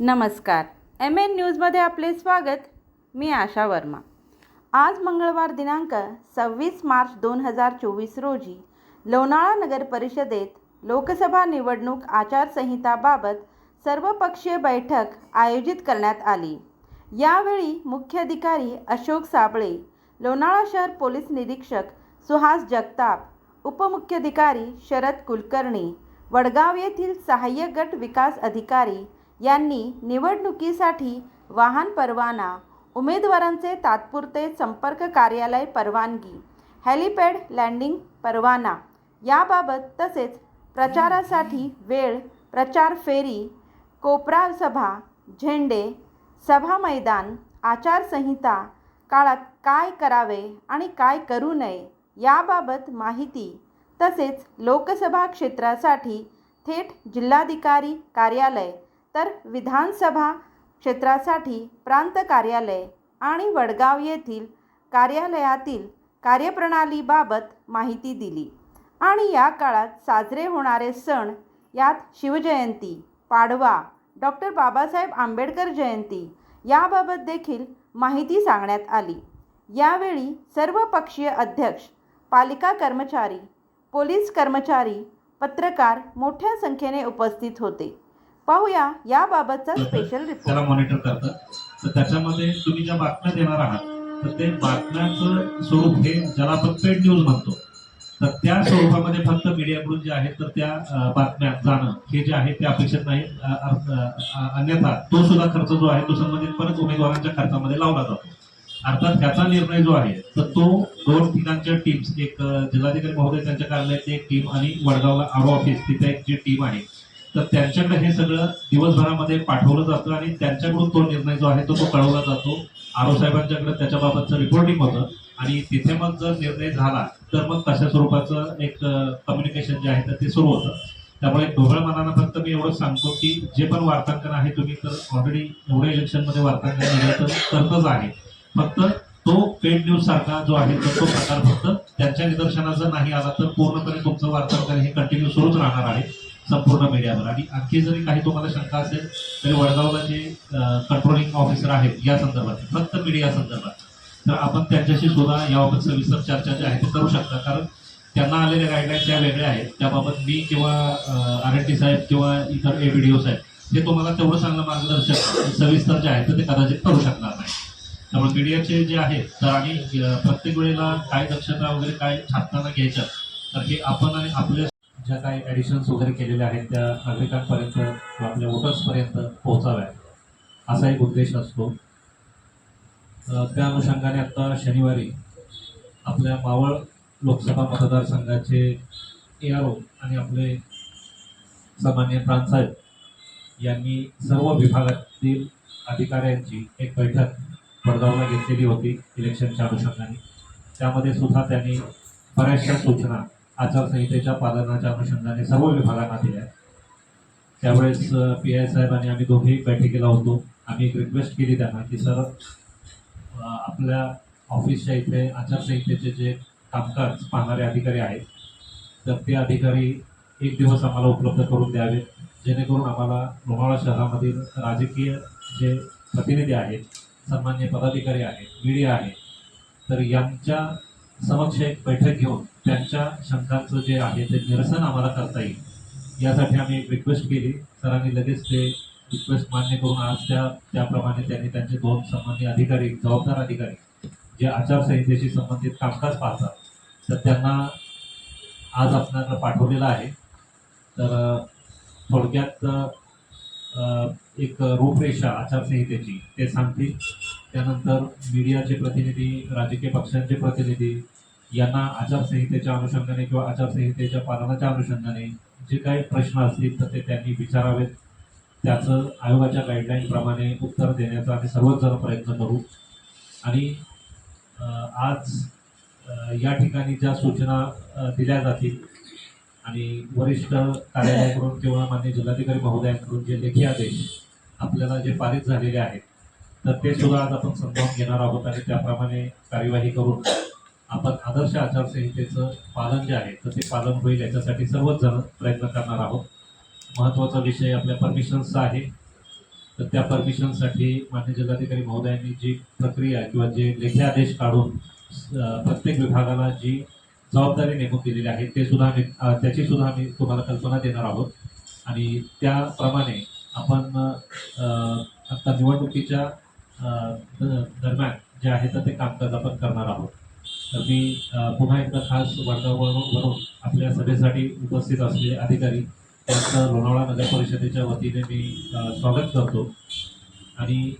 नमस्कार. M N न्यूजमध्ये आपले स्वागत. मी आशा वर्मा. आज मंगळवार दिनांक सव्वीस मार्च दोन हजार चोवीस रोजी लोणाळा नगर परिषदेत लोकसभा निवडणूक आचारसंहिताबाबत सर्वपक्षीय बैठक आयोजित करण्यात आली. यावेळी मुख्याधिकारी अशोक साबळे लोणाळा शहर पोलीस निरीक्षक सुहास जगताप उपमुख्याधिकारी शरद कुलकर्णी वडगाव येथील सहाय्यक गट विकास अधिकारी यांनी निवडणुकीसाठी वाहन परवाना उमेदवारांचे तात्पुरते संपर्क कार्यालय परवानगी हेलिपॅड लँडिंग परवाना याबाबत तसेच प्रचारासाठी वेळ प्रचार फेरी कोपरा सभा झेंडे सभा मैदान आचारसंहिता काळात काय करावे आणि काय करू नये याबाबत माहिती तसेच लोकसभा क्षेत्रासाठी थेट जिल्हाधिकारी कार्यालय तर विधानसभा क्षेत्रासाठी प्रांत कार्यालय आणि वडगाव येथील कार्यालयातील कार्यप्रणालीबाबत माहिती दिली. आणि या काळात साजरे होणारे सण यात शिवजयंती पाडवा डॉक्टर बाबासाहेब आंबेडकर जयंती याबाबत देखील माहिती सांगण्यात आली. यावेळी सर्व पक्षीय अध्यक्ष पालिका कर्मचारी पोलीस कर्मचारी पत्रकार मोठ्या संख्येने उपस्थित होते. पाहूया याबाबतचा स्पेशल रिपोर्ट त्याला मॉनिटर करतं तर त्याच्यामध्ये तुम्ही ज्या बातम्या देणार आहात तर ते बातम्यांचं स्वरूप हे ज्याला आपण पेड न्यूज म्हणतो तर त्या स्वरूपामध्ये फक्त मीडियाकडून जे आहे तर त्या बातम्या जाणं हे जे आहे ते अपेक्षित नाही. अन्यथा तो सुद्धा खर्च जो आहे तो संबंधित परत उमेदवारांच्या खर्चामध्ये लावला जातो. अर्थात त्याचा निर्णय जो आहे तर तो दोन ठिकाणच्या टीम्स एक जिल्हाधिकारी महोदय त्यांच्या कार्यालयाची एक टीम आणि वडगावला आरो ऑफिस तिथे एक जी टीम आहे. तर त्यांच्याकडे हे सगळं दिवसभरामध्ये पाठवलं जातं आणि त्यांच्याकडून तो निर्णय जो आहे तो तो कळवला जातो. आरो साहेबांच्याकडे त्याच्याबाबतचं रिपोर्टिंग होतं. आणि तिथे मग जर निर्णय झाला तर मग तशा स्वरूपाचं एक कम्युनिकेशन जे आहे तर ते सुरू होतं. त्यामुळे ढोबळ मनानं फक्त मी एवढंच सांगतो की जे पण वार्तांकन आहे तुम्ही तर ऑलरेडी एवढ्या इलेक्शनमध्ये वार्तांकन दिलं तर करतच आहे. फक्त तो पेड न्यूज सारखा जो आहे तर तो प्रकार फक्त त्यांच्या निदर्शनाचा नाही आला तर पूर्णपणे तुमचं वार्तांकन हे कंटिन्यू सुरूच राहणार आहे. संपूर्ण मीडियावर. आणि आणखी जरी काही तुम्हाला शंका असेल तरी वडगावला जे कंट्रोलिंग ऑफिसर आहेत या संदर्भात फक्त मीडिया संदर्भात तर आपण त्यांच्याशी सुद्धा याबाबत सविस्तर चर्चा जी आहे ती करू शकता. कारण त्यांना आलेल्या गाईडलाईन त्या वेगळ्या आहेत त्याबाबत मी किंवा आर एन टी साहेब किंवा इतर ए व्हिडिओज साहेब ते तुम्हाला तेवढं चांगलं मार्गदर्शन सविस्तर जे आहे तर ते कदाचित करू शकणार नाही. त्यामुळे मीडियाचे जे आहेत तर आणि प्रत्येक वेळेला काय दक्षता वगैरे काय छापताना घ्यायच्या तर हे आपण आणि आपल्या ज्या काही ॲडिशन्स वगैरे केलेल्या आहेत त्या नागरिकांपर्यंत किंवा आपल्या वोटर्सपर्यंत पोहोचाव्या असा एक उद्देश असतो. त्या अनुषंगाने आत्ता शनिवारी आपल्या मावळ लोकसभा मतदारसंघाचे ए आर ओ आणि आपले सामान्य प्रांतसाहेब यांनी सर्व विभागातील अधिकाऱ्यांची एक बैठक वडगावला घेतलेली होती इलेक्शनच्या अनुषंगाने. त्यामध्ये सुद्धा त्यांनी बऱ्याचशा सूचना आचारसंहितेच्या पालनाच्या अनुषंगाने सर्व विभागांना दिल्या. त्यावेळेस पी आय साहेबांनी आम्ही दोघेही बैठकीला होतो. आम्ही एक रिक्वेस्ट केली त्यांना की सर आपल्या ऑफिसच्या इथे आचारसंहितेचे जे कामकाज पाहणारे अधिकारी आहेत तर ते अधिकारी एक दिवस आम्हाला उपलब्ध करून द्यावे जेणेकरून आम्हाला लोणावळा शहरामधील राजकीय जे प्रतिनिधी आहेत सन्मान्य पदाधिकारी आहेत मीडिया आहे तर यांच्या समक्ष एक बैठक घेऊन त्यांच्या शंकांचं जे आहे ते निरसन आम्हाला करता येईल. यासाठी आम्ही एक रिक्वेस्ट केली. सरांनी लगेच ते रिक्वेस्ट मान्य करून आज त्या त्याप्रमाणे त्यांनी त्यांचे दोन संबंधित अधिकारी जबाबदार अधिकारी जे आचारसंहितेशी संबंधित कामकाज पाहतात तर त्यांना आज आपल्याला पाठवलेलं आहे. तर थोडक्यात एक रूपरेषा आचारसंहितेची ते सांगतील त्यानंतर मीडियाचे प्रतिनिधी राजकीय पक्षांचे प्रतिनिधी यांना आचारसंहितेच्या अनुषंगाने किंवा आचारसंहितेच्या पालनाच्या अनुषंगाने जे काही प्रश्न असतील तर ते त्यांनी विचारावेत. त्याचं आयोगाच्या गाईडलाईनप्रमाणे उत्तर देण्याचा आम्ही सर्वच जण प्रयत्न करू. आणि आज या ठिकाणी ज्या सूचना दिल्या जातील आणि वरिष्ठ कार्यालयाकडून किंवा मान्य जिल्हाधिकारी महोदयांकडून जे लेखी आदेश आपल्याला जे पारित झालेले आहेत तर ते सुद्धा आज आपण समजावून घेणार आहोत आणि त्याप्रमाणे कार्यवाही करून आपण आदर्श आचारसंहितेचं पालन जे आहे तर ते पालन होईल याच्यासाठी सर्वच जण प्रयत्न करणार आहोत. महत्त्वाचा विषय आपल्या परमिशन्सचा आहे. तर त्या परमिशनसाठी मान्य जिल्हाधिकारी महोदयांनी जी प्रक्रिया किंवा जे लेखी आदेश काढून प्रत्येक विभागाला जी जबाबदारी नेमून दिलेली आहे. ते सुद्धा आम्ही त्याची सुद्धा आम्ही तुम्हाला कल्पना देणार आहोत. आणि त्याप्रमाणे आपण आता निवडणुकीच्या दरम्यान जे आहे तर ते कामकाज आपण करणार आहोत. तर मी पुन्हा एकदा खास वातावरण वरून आपल्या सभेसाठी उपस्थित असलेले अधिकारी त्यांचं लोणावळा नगर परिषदेच्या वतीने मी स्वागत करतो. आणि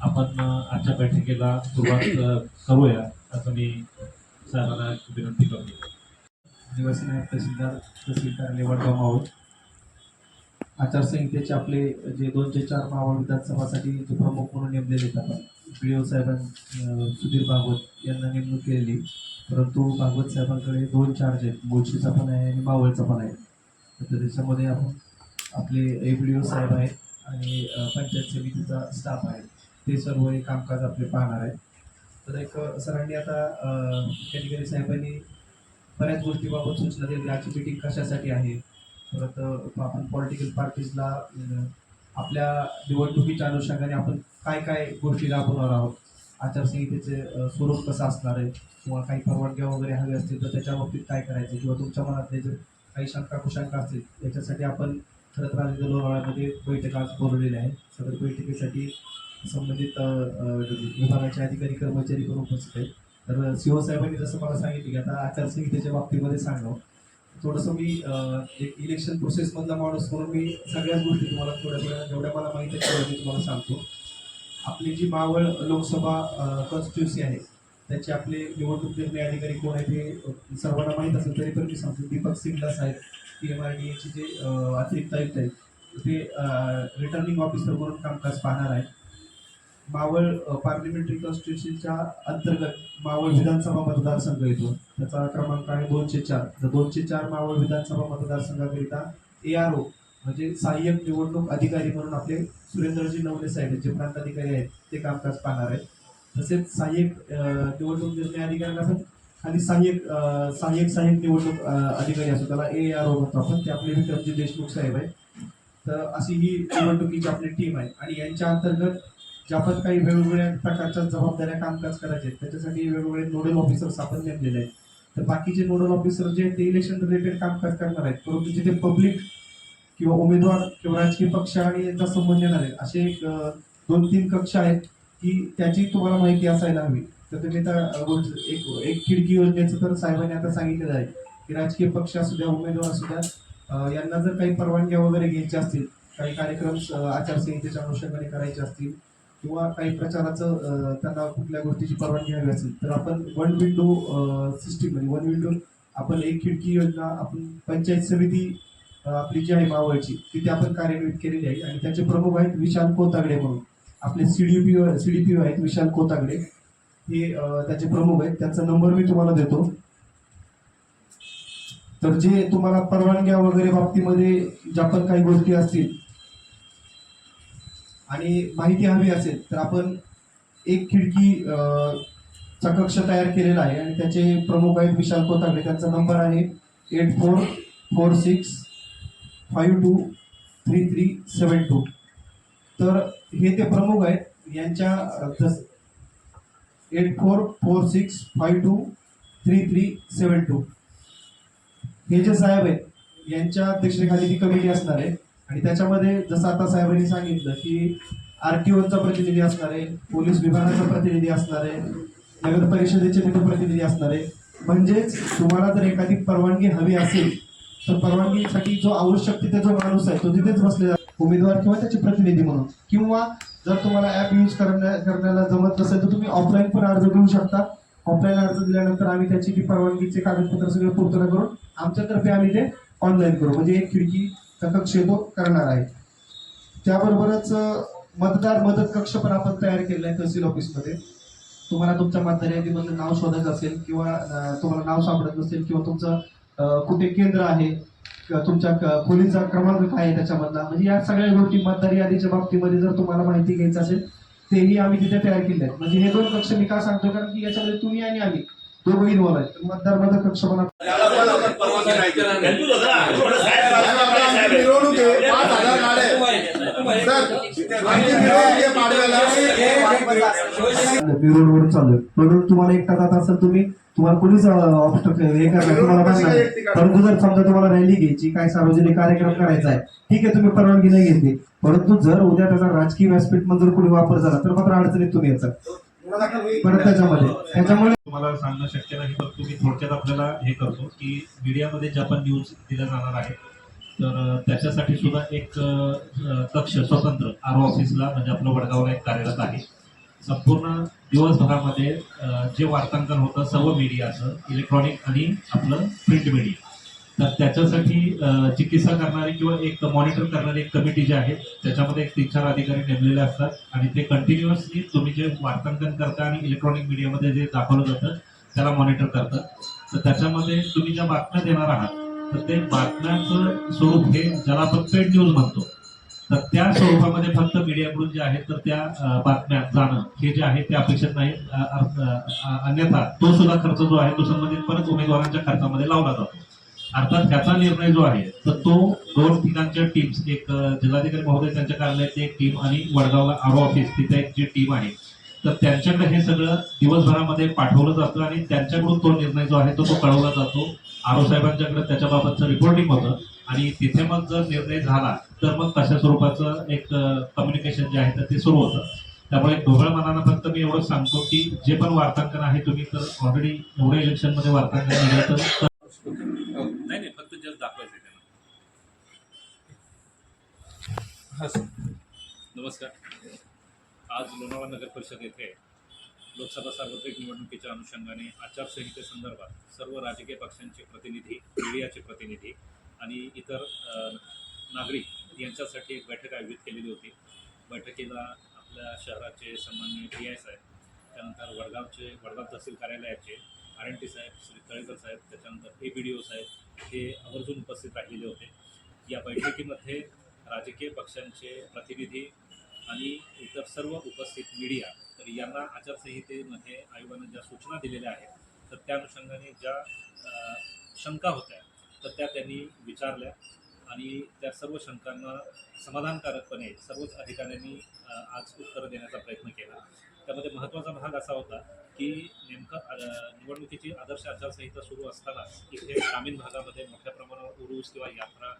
आपण आजच्या बैठकीला सुरुवात करूया असं मी साहेबांना विनंती करतो. दिवस तहसीलदार तहसीलदार निवडगाव कार्यालय आचारसंहितेचे आपले जे दोनशे चार मावळ विधानसभासाठी जे प्रमुख म्हणून नेमलेले आपण बी ओ साहेबां सुधीर भागवत यांना नेमणूक केलेली. परंतु भागवत साहेबांकडे दोन चार्ज आहेत. मुळशीचा पण आहे आणि मावळचा पण आहे. तर त्याच्यामध्ये आपण आपले ए बी ओ साहेब आहेत आणि पंचायत समितीचा स्टाफ आहे. ते सर्व हे कामकाज आपले पाहणार आहेत. तर एक सरांनी आता कॅटेगरी साहेबांनी बऱ्याच गोष्टीबाबत सूचना दिली आजची मीटिंग कशासाठी आहे? परत आपण पॉलिटिकल पार्टीजला आपल्या निवडणुकीच्या अनुषंगाने आपण काय काय गोष्टी राबवणार आहोत? आचारसंहितेचे स्वरूप कसं असणार आहे? किंवा काही परवानग्या वगैरे हवे असतील तर त्याच्या बाबतीत काय करायचं? किंवा तुमच्या मनातले जर काही शंका कुशंका असतील त्याच्यासाठी आपण खरं तर आज लोणावळ्यामध्ये बैठक आज बोलवलेली आहे. सदर बैठकीसाठी संबंधित विभागाचे अधिकारी कर्मचारी पण उपस्थित आहेत. तर सीओ साहेबांनी जसं मला सांगितलं की आता आचारसंहितेच्या बाबतीमध्ये सांगावं. थोडंसं मी एक इलेक्शन प्रोसेसमधला माणूस म्हणून मी सगळ्याच गोष्टी तुम्हाला थोड्या थोड्या जेवढ्या मला माहिती आहे तेवढ्या मी तुम्हाला सांगतो. आपली जी मावळ लोकसभा कॉन्स्टिट्युन्सी आहे त्याचे आपले निवडणूक निर्णय अधिकारी कोण आहे ते सर्वांना माहीत असेल तरी पण मी सांगतो. दीपक सिंगला साहेब पी एम आर डी एचे जे अतिरिक्त आयुक्त आहेत ते रिटर्निंग ऑफिसर म्हणून कामकाज पाहणार आहेत. मावळ पार्लिमेंटरी कॉन्स्टिट्युशनच्या अंतर्गत मावळ विधानसभा मतदारसंघ येतो. त्याचा क्रमांक आहे दोनशे चार. तर दोनशे चार मावळ विधानसभा मतदारसंघाकरिता ए आर ओ म्हणजे सहाय्यक निवडणूक अधिकारी म्हणून आपले सुरेंद्रजी नवले साहेब जे प्रांत अधिकारी आहेत ते कामकाज पाहणार आहेत. तसेच सहाय्यक निवडणूक निर्णय अधिकारी असतात खाली सहाय्यक सहाय्यक सहाय्यक निवडणूक अधिकारी असतो त्याला ए आर ओ म्हणतो आपण ते आपले विक्रमजी देशमुख साहेब आहेत. तर अशी ही निवडणुकीची आपली टीम आहे. आणि यांच्या अंतर्गत ज्या पण काही वेगवेगळ्या प्रकारच्या जबाबदाऱ्या कामकाज करायचे आहेत त्याच्यासाठी वेगवेगळे नोडल ऑफिसर्स आपण नेमलेले आहेत. तर बाकीचे नोडल ऑफिसर जे ते इलेक्शन रिलेटेड कामकाज करणार आहेत. परंतु जिथे पब्लिक किंवा उमेदवार किंवा राजकीय पक्ष आणि यांचा संबंध येणार आहे असे एक दोन तीन कक्ष आहेत की त्याची तुम्हाला माहिती असायला हवी. तर तुम्ही त्या एक एक खिडकी योजनेचं तर साहेबांनी आता सांगितलेलं आहे की राजकीय पक्ष असू द्या उमेदवार असू द्या यांना जर काही परवानग्या वगैरे घ्यायच्या असतील काही कार्यक्रम आचारसंहितेच्या अनुषंगाने करायचे असतील किंवा काही प्रचाराचं त्यांना कुठल्या गोष्टीची परवानगी हवी असेल तर आपण वन विंडो सिस्टीम म्हणजे वन विंडो आपण एक खिडकी योजना आपण पंचायत समिती आपली जी आहे मावळची तिथे आपण कार्यान्वित केलेली आहे आणि त्याचे प्रमुख आहेत विशाल कोतागडे म्हणून. आपले सीडीपीओ सीडीपीओ आहेत विशाल कोतागडे. हे त्याचे प्रमुख आहेत. त्यांचा नंबर मी तुम्हाला देतो. तर जे तुम्हाला परवानग्या वगैरे बाबतीमध्ये ज्या पण काही गोष्टी असतील आणि माहिती हवी असेल तर आपण एक खिडकी चा कक्ष तयार केलेला आहे आणि त्याचे प्रमुख आहेत विशाल कोतागडे त्यांचा नंबर आहे eight four four six five two three three seven two. तर हे ते प्रमुख आहेत. यांच्या eight four four six five two three three seven two. हे जे साहेब आहेत यांच्या अध्यक्षतेखाली ती कमिटी असणार आहे. आणि त्याच्यामध्ये जसं आता साहेबांनी सांगितलं की आर टी ओचा प्रतिनिधी असणार आहे पोलीस विभागाचा प्रतिनिधी असणार आहे नगर परिषदेचे प्रतिनिधी असणार. आहे म्हणजेच तुम्हाला जर एखादी परवानगी हवी असेल तर परवानगीसाठी जो आवश्यक तिथे जो माणूस आहे तो तिथेच बसलेला उमेदवार किंवा त्याचे प्रतिनिधी म्हणून. किंवा जर तुम्हाला ऍप यूज करण्या करण्याला जमत नसेल तर तुम्ही ऑफलाईन पण अर्ज देऊ शकता. ऑफलाईन अर्ज दिल्यानंतर आम्ही त्याची ती परवानगीचे कागदपत्र सगळे पूर्तता करून आमच्यातर्फे आम्ही ते ऑनलाईन करू. म्हणजे एक खिडकी कक्ष करणार आहे त्याबरोबरच मतदार मदत कक्ष पण आपण तयार केलेला आहे तहसील ऑफिसमध्ये. तुम्हाला तुमच्या मतदार यादीमधलं नाव शोधायचं असेल किंवा तुम्हाला नाव सापडत नसेल किंवा तुमचं कुठे केंद्र आहे तुमच्या क- खोलीचा क्रमांक काय आहे त्याच्यामधला म्हणजे या सगळ्या गोष्टी मतदार यादीच्या बाबतीमध्ये जर तुम्हाला माहिती घ्यायचं असेल तेही आम्ही तिथे तयार केले आहेत. म्हणजे हे दोन कक्ष मी का सांगतो कारण की याच्यामध्ये तुम्ही आणि आम्ही दोघंही इन्व्हॉल्व आहेत तर कक्ष आपण मिरवणूक आहे पाच हजार गाड्या रोडवर चालू रोडवर तुम्हाला एकटा जात असेल तुम्ही तुम्हाला कोणीच ऑब्स्टक हे करणार तुम्हाला परंतु जर समजा तुम्हाला रॅली घ्यायची काय सार्वजनिक कार्यक्रम करायचा आहे ठीक आहे तुम्ही परवानगी नाही घेतली. परंतु जर उद्या त्याचा राजकीय व्यासपीठ म्हणून जर कोणी वापर झाला तर मात्र अडचणीत तुम्ही याचा परत त्याच्यामध्ये. त्याच्यामुळे तुम्हाला सांगणं शक्य नाही परंतु तुम्ही थोडक्यात आपल्याला हे करतो की मीडियामध्ये ज्या पण न्यूज दिल्या जाणार आहेत तर त्याच्यासाठी सुद्धा एक कक्ष स्वतंत्र आर ओ ऑफिसला म्हणजे आपलं वडगावला एक कार्यरत आहे. संपूर्ण दिवसभरामध्ये जे वार्तांकन होतं सर्व मीडियाचं इलेक्ट्रॉनिक आणि आपलं प्रिंट मीडिया तर त्याच्यासाठी चिकित्सा करणारी किंवा एक मॉनिटर करणारी एक कमिटी जी आहे त्याच्यामध्ये एक तीन चार अधिकारी नेमलेले असतात. आणि ते कंटिन्युअसली तुम्ही जे वार्तांकन करता आणि इलेक्ट्रॉनिक मीडियामध्ये जे दाखवलं जातं त्याला मॉनिटर करतात. तर त्याच्यामध्ये तुम्ही ज्या बातम्या देणार आहात तर ते बातम्यांचं स्वरूप हे ज्याला आपण पेड न्यूज म्हणतो तर त्या स्वरूपामध्ये फक्त मीडियाकडून जे आहे तर त्या बातम्या जाणं हे जे आहे ते अपेक्षित नाही. अन्यथा तो सुद्धा खर्च जो आहे तो संबंधित परत उमेदवारांच्या खर्चामध्ये लावला जातो. अर्थात त्याचा निर्णय जो आहे तर तो दोन ठिकाणच्या टीम्स एक जिल्हाधिकारी महोदय त्यांच्या कार्यालयातली एक टीम आणि वडगावला आरो ऑफिस तिथे एक जी टीम आहे. तर त्यांच्याकडे हे सगळं दिवसभरामध्ये पाठवलं जातं आणि त्यांच्याकडून तो निर्णय जो आहे तो तो कळवला जातो. आरो साहेबांच्याकडे त्याच्याबाबतचं रिपोर्टिंग होतं आणि तिथे मग जर निर्णय झाला तर मग तशा स्वरूपाचं एक कम्युनिकेशन जे आहे तर ते सुरू होतं. त्यामुळे ढोबळ मनानं फक्त मी एवढं सांगतो की जे पण वार्तांकन आहे तुम्ही तर ऑलरेडी एवढ्या इलेक्शनमध्ये वार्तांकन तर नाही नाही फक्त जस्ट दाखवायचं आहे त्यांना. नमस्कार. आज लोणावळा नगर परिषद येथे लोकसभा सार्वत्रिक निवडणुकीच्या अनुषंगाने आचारसंहितेसंदर्भात सर्व राजकीय पक्षांचे प्रतिनिधी मीडियाचे प्रतिनिधी आणि इतर नागरिक यांच्यासाठी एक बैठक आयोजित केलेली होती. बैठकीला आपल्या शहराचे सन्माननीय पी आय साहेब त्यानंतर वडगावचे वडगाव तहसील कार्यालयाचे आर एन टी साहेब श्री तळेकर साहेब त्याच्यानंतर ए बी डी ओ साहेब हे आवर्जून उपस्थित राहिलेले होते. या बैठकीमध्ये राजकीय पक्षांचे प्रतिनिधी आणि इतर सर्व उपस्थित मीडिया तर यांना आचारसंहितेमध्ये आयोगानं ज्या सूचना दिलेल्या आहेत तर त्या अनुषंगाने ज्या शंका होत्या तर त्या त्यांनी विचारल्या आणि त्या सर्व शंकांना समाधानकारकपणे सर्वच अधिकाऱ्यांनी आज उत्तरं देण्याचा प्रयत्न केला. त्यामध्ये महत्त्वाचा भाग असा होता की नेमकं निवडणुकीची आदर्श आचारसंहिता सुरू असतानाच इथे ग्रामीण भागामध्ये मोठ्या प्रमाणावर उरूस किंवा यात्रा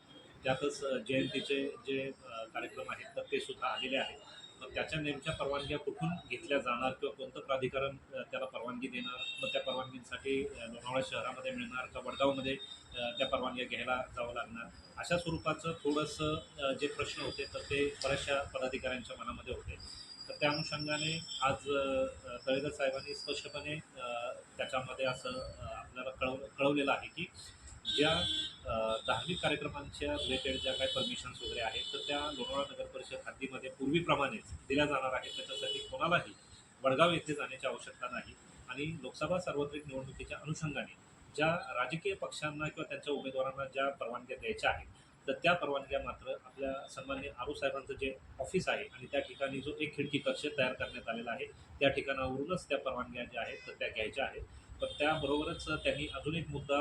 त्यातच जयंतीचे जे कार्यक्रम आहेत तर ते सुद्धा आलेले आहेत. मग त्याच्या नेमक्या परवानग्या कुठून घेतल्या जाणार किंवा कोणतं प्राधिकरण त्याला परवानगी देणार? मग त्या परवानगींसाठी लोणावळा शहरामध्ये मिळणार का वडगावमध्ये त्या परवानग्या घ्यायला जावं लागणार? अशा स्वरूपाचं थोडंसं जे प्रश्न होते तर ते बऱ्याचशा पदाधिकाऱ्यांच्या मनामध्ये होते. त्या अनुषंगाने आज अ, तळेकर साहेबांनी स्पष्टपणे त्याच्यामध्ये असं आपल्याला कळव कळवलेलं आहे की ज्या धार्मिक कार्यक्रमांच्या रिलेटेड ज्या काही परमिशन्स वगैरे आहेत तर त्या लोणावळा नगर परिषद हद्दीमध्ये पूर्वीप्रमाणेच दिल्या जाणार आहेत. त्याच्यासाठी कोणालाही वडगाव येथे जाण्याची आवश्यकता नाही. आणि लोकसभा सार्वत्रिक निवडणुकीच्या अनुषंगाने ज्या राजकीय पक्षांना किंवा त्यांच्या उमेदवारांना ज्या परवानग्या द्यायच्या आहेत तर त्या परवानग्या मात्र आपल्या सन्मान्य आरू साहेबांचं जे ऑफिस आहे आणि त्या ठिकाणी जो एक खिडकी कक्ष तयार करण्यात आलेला आहे त्या ठिकाणावरूनच त्या परवानग्या ज्या आहेत तर त्या घ्यायच्या आहेत. पण त्याबरोबरच त्यांनी अजून एक मुद्दा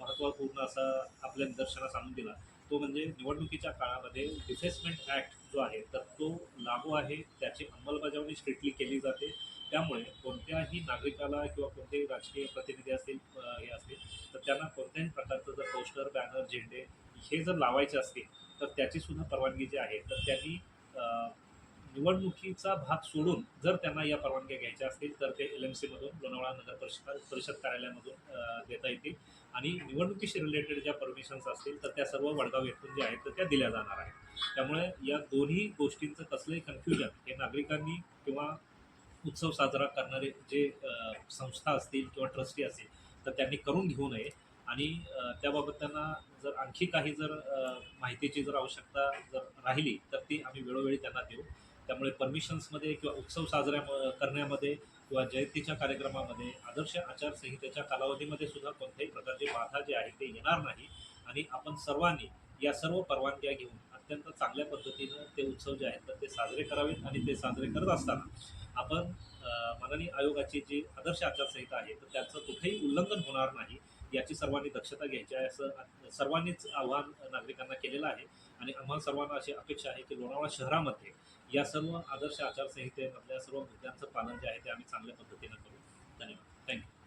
महत्त्वपूर्ण असा आपल्या निदर्शनास आणून दिला. तो म्हणजे निवडणुकीच्या काळामध्ये डिफेसमेंट ॲक्ट जो आहे तर तो लागू आहे त्याची अंमलबजावणी स्ट्रिक्टली केली जाते. त्यामुळे कोणत्याही नागरिकाला किंवा कोणतेही राजकीय प्रतिनिधी असतील हे असतील तर त्यांना कोणत्याही प्रकारचं जर पोस्टर बॅनर झेंडे हे जर लावायचे असतील तर त्याची सुद्धा परवानगी जी आहे तर त्यांनी निवडणुकीचा भाग सोडून जर त्यांना या परवानग्या घ्यायच्या असतील तर ते एल एम सीमधून लोणावळा नगर परिषद परिषद कार्यालयामधून देता येतील. आणि निवडणुकीशी रिलेटेड ज्या परमिशन्स असतील तर त्या सर्व वडगाव येथून ज्या आहेत तर त्या दिल्या जाणार आहेत. त्यामुळे या दोन्ही गोष्टींचं कसलंही कन्फ्युजन हे नागरिकांनी किंवा उत्सव साजरा करणारे जे संस्था असतील किंवा ट्रस्टी असतील तर त्यांनी करून घेऊ नये. आणि त्याबाबत त्यांना जर आणखी काही जर माहितीची जर आवश्यकता जर राहिली तर ती आम्ही वेळोवेळी त्यांना देऊ. त्यामुळे परमिशन्समध्ये किंवा उत्सव साजऱ्या म- करण्यामध्ये किंवा जयंतीच्या कार्यक्रमामध्ये आदर्श आचारसंहितेच्या कालावधीमध्ये सुद्धा कोणत्याही प्रकारची बाधा जे आहे ते येणार नाही. आणि आपण सर्वांनी या सर्व परवानग्या घेऊन अत्यंत चांगल्या पद्धतीनं ते उत्सव जे आहेत तर ते साजरे करावेत आणि ते साजरे करत असताना आपण माननीय आयोगाची जी आदर्श आचारसंहिता आहे तर त्याचं कुठेही उल्लंघन होणार नाही. याची सर्वांनी दक्षता घ्यायची आहे असं सर्वांनीच आव्हान नागरिकांना केलेलं आहे. आणि आम्हाला सर्वांना अशी अपेक्षा आहे की लोणावळा शहरामध्ये या सर्व आदर्श आचारसंहितेमधल्या सर्व मुद्द्यांचं पालन जे आहे ते आम्ही चांगल्या पद्धतीनं करू. धन्यवाद. थँक्यू